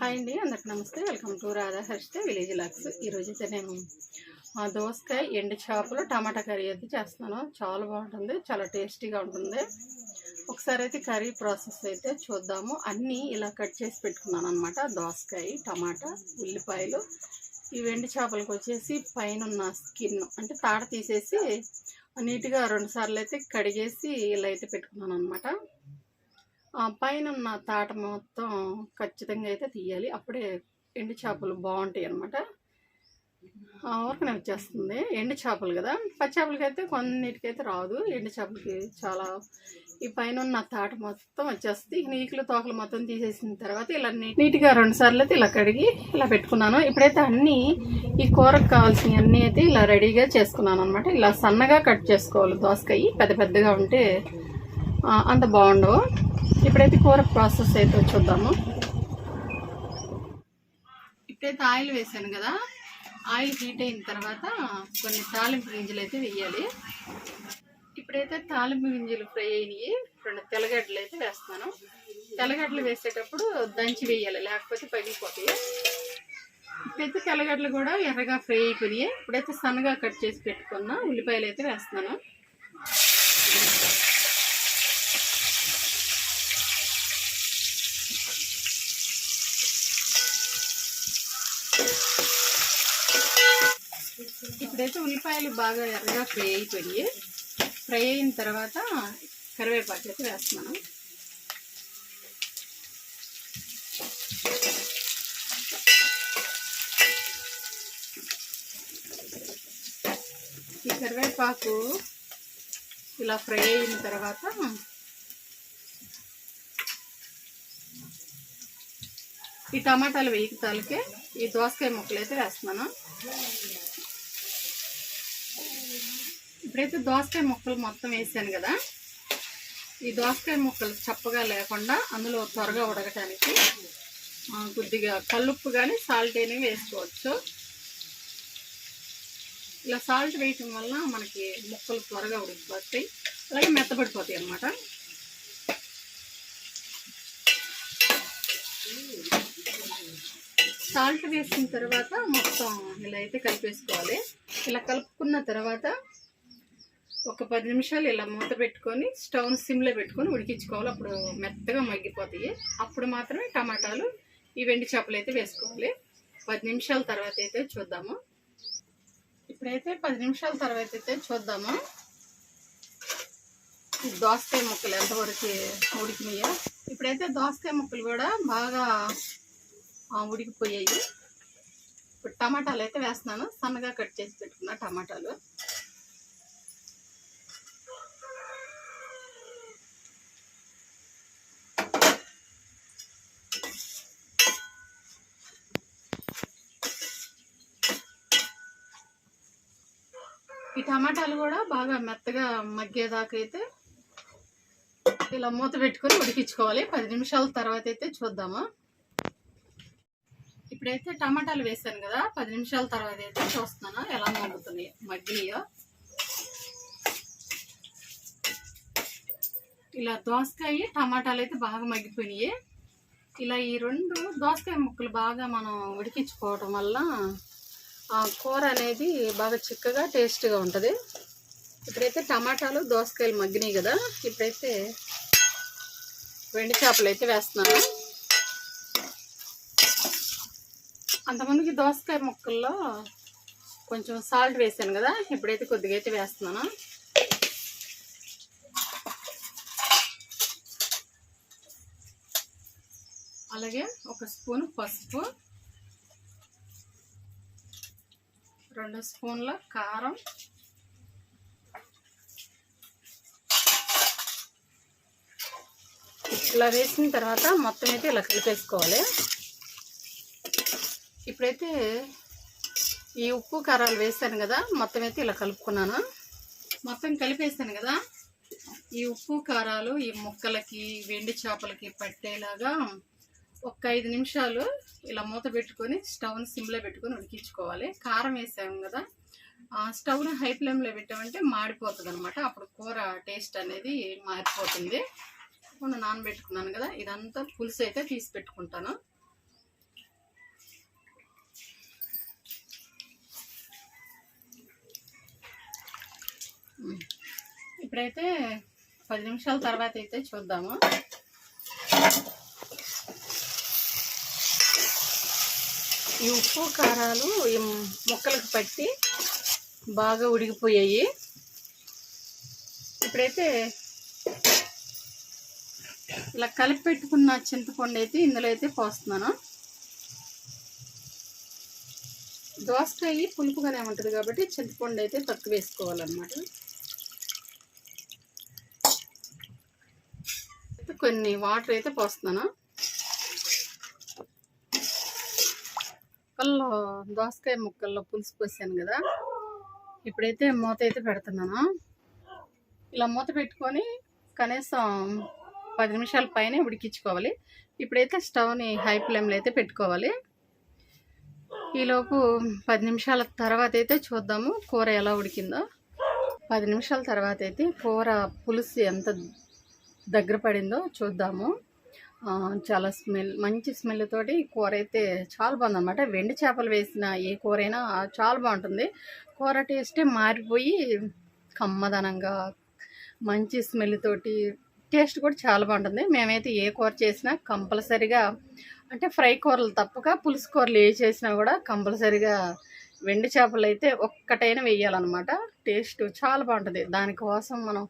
Hi అండి అందరికి నమస్తే. Welcome to Radha Harshitha village vlogs. ఈరోజు అయితే నేను ఆ, దోసకాయ ఎండు చేపలు టమాటా కర్రీ అయితే చేస్తున్నాను. చాలా బాగుంటుంది చాలా టేస్టీగా ఉంటుంది. ఒకసారి అయితే కర్రీ ప్రాసెస్ అయితే చూద్దాము. అన్నీ ఇలా కట్ చేసి పెట్టుకున్నాను అనమాట దోసకాయ టమాటా ఉల్లిపాయలు. ఈ వెండి చేపలకు వచ్చేసి పైన ఉన్న స్కిన్ అంటే తాడ తీసేసి నీట్గా రెండుసార్లు అయితే కడిగేసి ఇలా అయితే పెట్టుకున్నాను అనమాట పైన ఉన్న తాట మొత్తం ఖచ్చితంగా అయితే తీయాలి. అప్పుడే ఎండు చేపలు బాగుంటాయి అనమాట ఊరకనే వచ్చేస్తుంది. ఎండు చేపలు కదా. పచ్చి చేపలకి అయితే కొన్నిటికైతే రాదు. ఎండు చేపలకి చాలా ఈ పైన ఉన్న తాట మొత్తం వచ్చేస్తుంది. నీకులు తోకలు మొత్తం తీసేసిన తర్వాత ఇలా నీట్గా రెండు సార్లు అయితే ఇలా కడిగి ఇలా పెట్టుకున్నాను. ఇప్పుడైతే అన్నీ ఈ కూరకు కావాల్సినవి అన్నీ అయితే ఇలా రెడీగా చేసుకున్నాను అనమాట ఇలా సన్నగా కట్ చేసుకోవాలి దోసకాయ. పెద్ద పెద్దగా ఉంటే అంత బాగుండవు. ఇప్పుడైతే కూర ప్రాసెస్ అయితే చూద్దాము. ఇప్పుడైతే ఆయిల్ వేసాను కదా ఆయిల్ హీట్ అయిన తర్వాత కొన్ని తాలింపు గింజలు అయితే వేయాలి. ఇప్పుడైతే తాలింపు గింజలు ఫ్రై అయినాయి. రెండు తెల్లగడ్డలు అయితే వేస్తాను తెల్లగడ్డలు వేసేటప్పుడు దంచి వేయాలి లేకపోతే పగిలిపోతాయి. ఇప్పుడైతే తెల్లగడ్డలు కూడా ఎర్రగా ఫ్రై అయిపోయినాయి. ఇప్పుడైతే సన్నగా కట్ చేసి పెట్టుకున్న ఉల్లిపాయలు అయితే వేస్తున్నాను. ఇప్పుడైతే ఉల్లిపాయలు బాగా ఎర్రగా ఫ్రై అయిపోయి ఫ్రై అయిన తర్వాత కరివేపాకు అయితే వేస్తున్నాను. ఈ కరివేపాకు ఇలా ఫ్రై అయిన తర్వాత ఈ టమాటాలు వేయితాలకే ఈ దోసకాయ ముక్కలు అయితే వేస్తున్నాను. ఇప్పుడైతే దోసకాయ ముక్కలు మొత్తం వేసాను కదా. ఈ దోసకాయ ముక్కలు చప్పగా లేకుండా అందులో త్వరగా ఉడకటానికి కొద్దిగా కల్లుప్పు కానీ సాల్ట్ అనేవి వేసుకోవచ్చు. ఇలా సాల్ట్ వేయటం వల్ల మనకి ముక్కలు త్వరగా ఉడికిపోతాయి. అలాగే మెత్తపడిపోతాయి అన్నమాట. సాల్ట్ వేసిన తర్వాత మొత్తం ఇలా అయితే కలిపేసుకోవాలి. ఇలా కలుపుకున్న తర్వాత ఒక పది నిమిషాలు ఇలా మూత పెట్టుకొని స్టవ్ సిమ్లో పెట్టుకొని ఉడికించుకోవాలి. అప్పుడు మెత్తగా మగ్గిపోతాయి. అప్పుడు మాత్రమే టమాటాలు ఈ వెండి చేపలు అయితే వేసుకోవాలి. పది నిమిషాల తర్వాత అయితే చూద్దాము. ఇప్పుడైతే పది నిమిషాల తర్వాత అయితే చూద్దాము. దోసకాయ ముక్కలు ఎంతవరకు ఉడికినాయో. ఇప్పుడైతే దోసకాయ ముక్కలు కూడా బాగా ఉడికిపోయాయి. ఇప్పుడు టమాటాలు అయితే వేస్తున్నాను. సన్నగా కట్ చేసి పెట్టుకున్న టమాటాలు. ఈ టమాటాలు కూడా బాగా మెత్తగా మగ్గేదాకా అయితే ఇలా మూత పెట్టుకొని ఉడికించుకోవాలి. పది నిమిషాల తర్వాత అయితే చూద్దాము. ఇప్పుడైతే టమాటాలు వేసాను కదా పది నిమిషాల తర్వాత అయితే చూస్తున్నాను ఎలా మగ్గుతున్నాయి మగ్గినాయో. ఇలా దోసకాయ టమాటాలు అయితే బాగా మగ్గిపోయినాయి. ఇలా ఈ రెండు దోసకాయ ముక్కలు బాగా మనం ఉడికించుకోవటం వల్ల కూర అనేది బాగా చిక్కగా టేస్ట్గా ఉంటుంది. ఇప్పుడైతే టమాటాలు దోసకాయలు మగ్గినాయి కదా ఇప్పుడైతే వెండి చేపలు అయితే వేస్తున్నాను. అంతమందికి దోసకాయ ముక్కల్లో కొంచెం సాల్ట్ వేసాను కదా ఇప్పుడైతే కొద్దిగా అయితే వేస్తున్నాను. అలాగే ఒక స్పూన్ పసుపు రెండు స్పూన్ల కారం. ఇలా వేసిన తర్వాత మొత్తం అయితే ఇలా కలిపేసుకోవాలి. ఇప్పుడైతే ఈ ఉప్పు కారాలు వేసాను కదా మొత్తం అయితే ఇలా కలుపుకున్నాను. మొత్తం కలిపేసాను కదా ఈ ఉప్పు కారాలు ఈ ముక్కలకి వెండి చేపలకి పట్టేలాగా ఒక ఐదు నిమిషాలు ఇలా మూత పెట్టుకొని స్టవ్ని సిమ్లో పెట్టుకొని ఉడికించుకోవాలి. కారం వేసాము కదా స్టవ్ని హై ఫ్లేమ్లో పెట్టామంటే మాడిపోతుంది అనమాట అప్పుడు కూర టేస్ట్ అనేది మారిపోతుంది. మొన్న నానబెట్టుకున్నాను కదా ఇదంతా పులుసు అయితే తీసి పెట్టుకుంటాను. ఇప్పుడైతే పది నిమిషాల తర్వాత అయితే చూద్దాము. ఈ ఉప్పు కారాలు ఈ ముక్కలకు పట్టి బాగా ఉడికిపోయాయి. ఇప్పుడైతే ఇలా కలిపి పెట్టుకున్న చింతపండు అయితే ఇందులో అయితే పోస్తున్నాను. దోసకాయ పులుపుగానే ఉంటుంది కాబట్టి చింతపండు అయితే తక్కువ వేసుకోవాలన్నమాట. కొన్ని వాటర్ అయితే పోస్తున్నాను. ముక్కల్లో దోసకాయ ముక్కల్లో పులుసు పోసాను కదా. ఇప్పుడైతే మూత అయితే పెడుతున్నాను. ఇలా మూత పెట్టుకొని కనీసం పది నిమిషాల పైన ఉడికించుకోవాలి. ఇప్పుడైతే స్టవ్ని హై ఫ్లేమ్లో అయితే పెట్టుకోవాలి. ఈలోపు పది నిమిషాల తర్వాత అయితే చూద్దాము కూర ఎలా ఉడికిందో. పది నిమిషాల తర్వాత అయితే కూర పులుసు ఎంత దగ్గర పడిందో చూద్దాము. చాలా స్మెల్ మంచి స్మెల్ తోటి కూర అయితే చాలా బాగుందన్నమాట. వెండి చేపలు వేసిన ఏ కూర అయినా చాలా బాగుంటుంది. కూర టేస్టే మారిపోయి కమ్మదనంగా మంచి స్మెల్ తోటి టేస్ట్ కూడా చాలా బాగుంటుంది. మేమైతే ఏ కూర చేసినా కంపల్సరిగా అంటే ఫ్రై కూరలు తప్పక పులుసు కూరలు ఏ చేసినా కూడా కంపల్సరిగా వెండి చేపలు అయితే ఒక్కటైనా వేయాలన్నమాట. టేస్ట్ చాలా బాగుంటుంది. దానికోసం మనం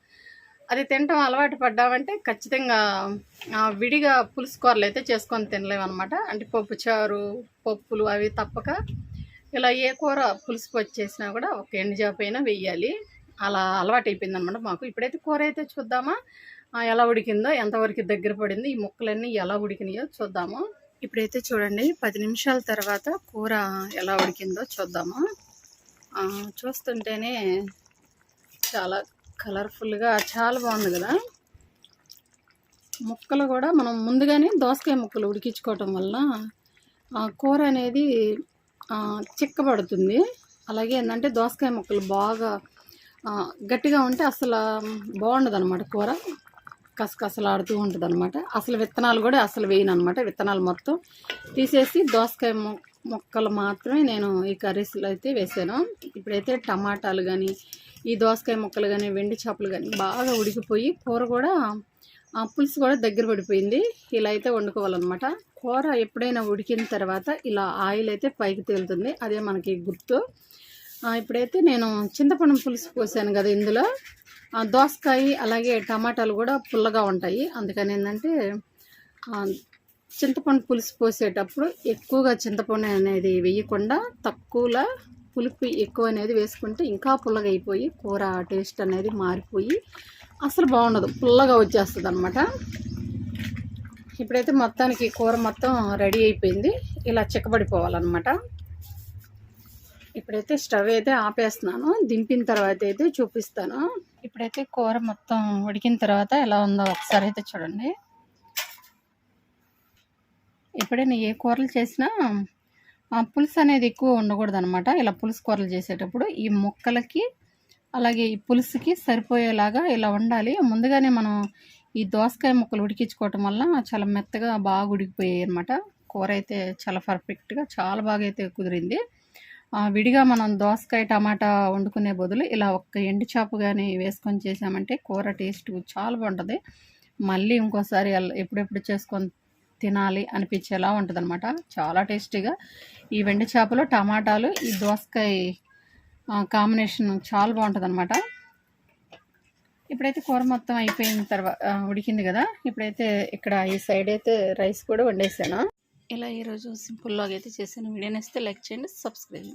అది తినటం అలవాటు పడ్డామంటే ఖచ్చితంగా విడిగా పులుసు కూరలు అయితే చేసుకొని తినలేమన్నమాట. అంటే పప్పు చారు పప్పులు అవి తప్పక ఇలా ఏ కూర పులుసు వచ్చేసినా కూడా ఒక ఎండు అయినా వెయ్యాలి. అలా అలవాటు అయిపోయిందనమాట మాకు. ఇప్పుడైతే కూర అయితే చూద్దామా? ఎలా ఉడికిందో ఎంతవరకు దగ్గర పడింది ఈ ముక్కలన్నీ ఎలా ఉడికినాయో చూద్దాము. ఇప్పుడైతే చూడండి పది నిమిషాల తర్వాత కూర ఎలా ఉడికిందో చూద్దాము? చూస్తుంటేనే చాలా కలర్ఫుల్గా చాలా బాగుంది కదా. ముక్కలు కూడా మనం ముందుగానే దోసకాయ ముక్కలు ఉడికించుకోవటం వల్ల కూర అనేది చిక్కబడుతుంది. అలాగే ఏంటంటే దోసకాయ ముక్కలు బాగా గట్టిగా ఉంటే అసలు బాగుండదు అనమాట కూర. కసకసలాడుతూ ఉంటుంది అనమాట అసలు విత్తనాలు కూడా అసలు వేయను అనమాట విత్తనాలు మొత్తం తీసేసి దోసకాయ ముక్క మొక్కలు మాత్రమే నేను ఈ కర్రీస్లో అయితే వేసాను. ఇప్పుడైతే టమాటాలు కానీ ఈ దోసకాయ ముక్కలు కానీ వెండి చేపలు కానీ బాగా ఉడికిపోయి కూర కూడా ఆ పులుసు కూడా దగ్గర పడిపోయింది. ఇలా అయితే వండుకోవాలన్నమాట. కూర ఎప్పుడైనా ఉడికిన తర్వాత ఇలా ఆయిల్ అయితే పైకి తేలుతుంది. అదే మనకి గుర్తు. ఇప్పుడైతే నేను చింతపండు పులుసు పోసాను కదా ఇందులో. ఆ, దోసకాయ అలాగే టమాటాలు కూడా పుల్లగా ఉంటాయి. అందుకని ఏంటంటే చింతపండు పులుసు పోసేటప్పుడు ఎక్కువగా చింతపండు అనేది వేయకుండా తక్కువలో పులుపు ఎక్కువ అనేది వేసుకుంటే ఇంకా పుల్లగా అయిపోయి కూర టేస్ట్ అనేది మారిపోయి అసలు బాగుండదు. పుల్లగా వచ్చేస్తుంది అనమాట ఇప్పుడైతే మొత్తానికి కూర మొత్తం రెడీ అయిపోయింది. ఇలా చిక్కబడిపోవాలన్నమాట. ఇప్పుడైతే స్టవ్ అయితే ఆపేస్తున్నాను. దింపిన తర్వాత అయితే చూపిస్తాను. ఇప్పుడైతే కూర మొత్తం ఉడికిన తర్వాత ఎలా ఉందో ఒకసారి అయితే చూడండి. ఎప్పుడైనా ఏ కూరలు చేసినా ఆ పులుసు అనేది ఎక్కువ ఉండకూడదు అనమాట ఇలా పులుసు కూరలు చేసేటప్పుడు ఈ ముక్కలకి అలాగే ఈ పులుసుకి సరిపోయేలాగా ఇలా ఉండాలి ముందుగానే మనం ఈ దోసకాయ ముక్కలు ఉడికించుకోవటం వల్ల చాలా మెత్తగా బాగా ఉడికిపోయాయి అనమాట కూర అయితే చాలా పర్ఫెక్ట్గా చాలా బాగా అయితే కుదిరింది. ఆ, విడిగా మనం దోసకాయ టమాటా వండుకునే బదులు ఇలా ఒక్క ఎండు చేప కానీ వేసుకొని చేసామంటే కూర టేస్ట్ చాలా బాగుంటుంది. మళ్ళీ ఇంకోసారి ఎప్పుడెప్పుడు చేసుకొని తినాలి అనిపించేలా ఉంటుంది అనమాట చాలా టేస్టీగా. ఈ వెండి చేపలు టమాటాలు ఈ దోసకాయ కాంబినేషన్ చాలా బాగుంటుంది అనమాట ఇప్పుడైతే కూర మొత్తం అయిపోయిన తర్వాత ఉడికింది కదా. ఇప్పుడైతే ఇక్కడ ఈ సైడ్ అయితే రైస్ కూడా వండేసాను. ఇలా ఈరోజు సింపుల్లాగా అయితే చేశాను. వీడియో నేస్తే లైక్ చేయండి సబ్స్క్రైబ్